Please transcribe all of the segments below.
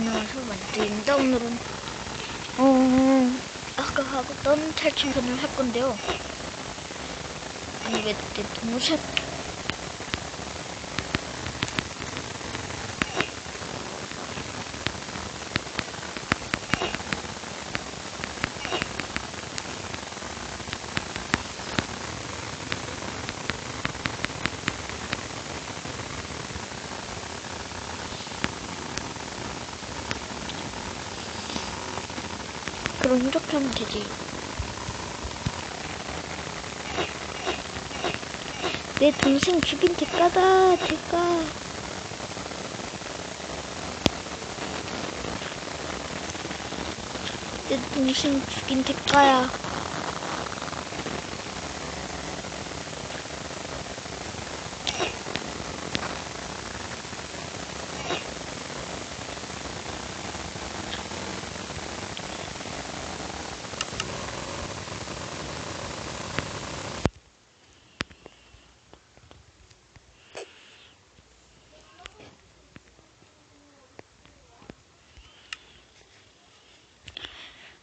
안녕하세요 만두입니다 오늘은 어. 아까 하던 탈출편을 할 건데요. 아니 왜내 동생 그럼 이렇게 하면 되지 내 동생 죽인 대가다 대가 내 동생 죽인 대가야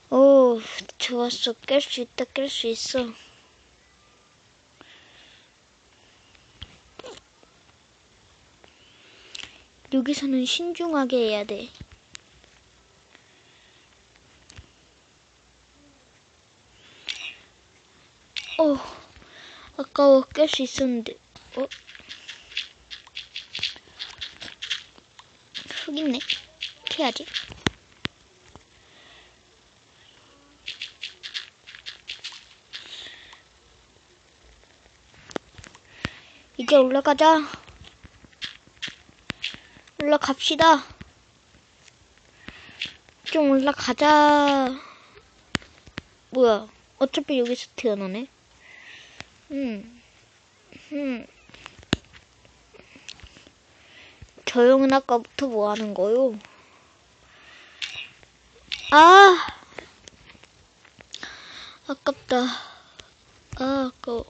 오 좋았어 깰 수 있다 깰 수 있어 여기서는 신중하게 해야 돼 어, 아까워 깰 수 있었는데, 어? 흙 있네. 캐야지. 이제 올라가자. 올라갑시다. 좀 올라가자. 뭐야. 어차피 여기서 태어나네. 음. 음. 저 형은 아까부터 뭐 하는 거요? 아! 아깝다. 아, 아까워.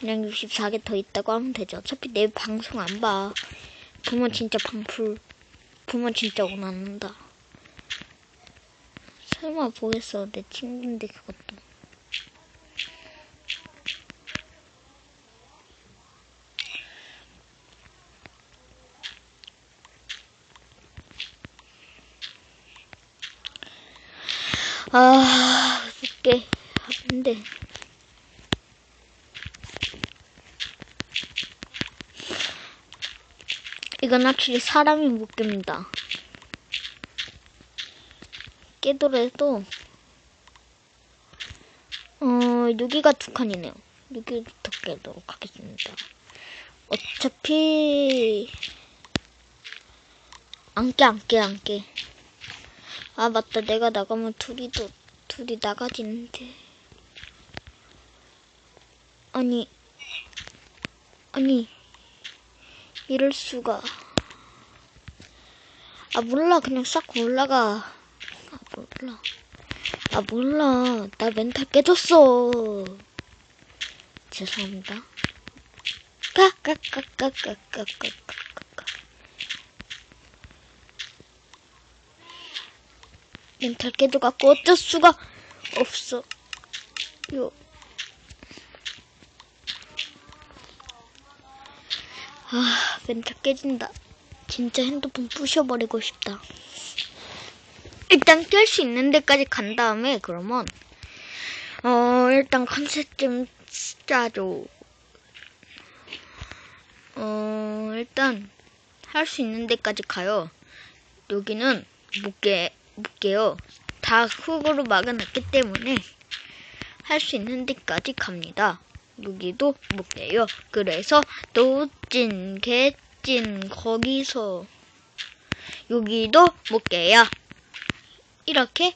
그냥 64개 더 있다고 하면 되죠. 어차피 내 방송 안 봐. 부모 진짜 방풀. 부모 진짜 원한다. 설마 보겠어. 내 친구인데 그것도. 아, 늦게. 안 돼. 이건 확실히 사람이 못 깹니다. 깨더라도, 어, 여기가 두 칸이네요. 여기부터 깨도록 하겠습니다. 어차피, 안 깨, 안 깨, 안 깨. 아, 맞다. 내가 나가면 둘이도, 둘이 나가지는데. 아니, 아니, 이럴 수가. 아, 몰라. 그냥 싹 올라가. 아, 몰라. 아, 몰라. 나 멘탈 깨졌어. 죄송합니다. 까, 까, 까, 까, 까, 까, 까, 까, 까. 멘탈 깨져갖고 어쩔 수가 없어. 요. 아, 멘탈 깨진다. 진짜 핸드폰 부셔버리고 싶다. 일단 깰 수 있는 데까지 간 다음에 그러면 어 일단 컨셉 좀 짜줘. 어 일단 할 수 있는 데까지 가요. 여기는 못깨 못깨요. 다 흙으로 막아놨기 때문에 할 수 있는 데까지 갑니다. 여기도 못 깨요. 그래서 또찐 개찐 거기서 여기도 못 깨요. 이렇게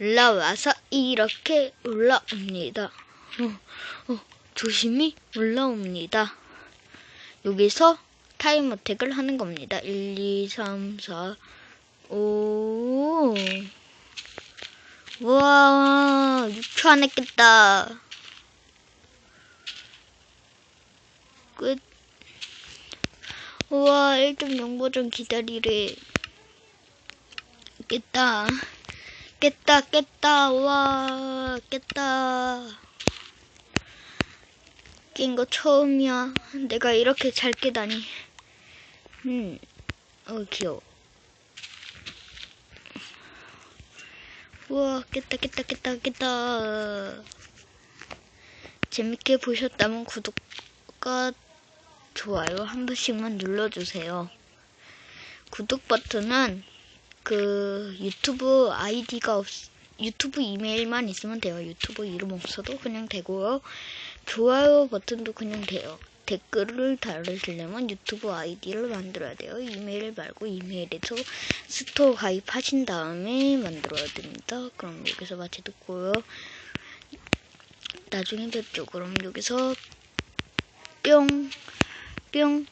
올라와서 이렇게 올라옵니다. 어, 어, 조심히 올라옵니다. 여기서 타임 어택을 하는 겁니다. 1, 2, 3, 4, 5. 우와, 6초 안 했겠다. 끝. 우와, 1.0 버전 기다리래. 깼다. 깼다, 깼다, 와, 깼다. 깬 거 처음이야. 내가 이렇게 잘 깨다니. 음, 어, 귀여워. 우와, 깼다, 깼다, 깼다, 깼다. 재밌게 보셨다면 구독과 좋아요 한 번씩만 눌러주세요. 구독 버튼은 그 유튜브 아이디가 없, 유튜브 이메일만 있으면 돼요. 유튜브 이름 없어도 그냥 되고요. 좋아요 버튼도 그냥 돼요. 댓글을 달으시려면 유튜브 아이디를 만들어야 돼요. 이메일 말고 이메일에서 스토어 가입하신 다음에 만들어야 됩니다. 그럼 여기서 마치 듣고요. 나중에 뵙죠. 그럼 여기서 뿅, 뿅.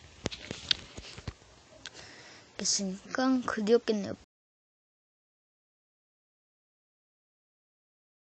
됐으니까 그리웠겠네요.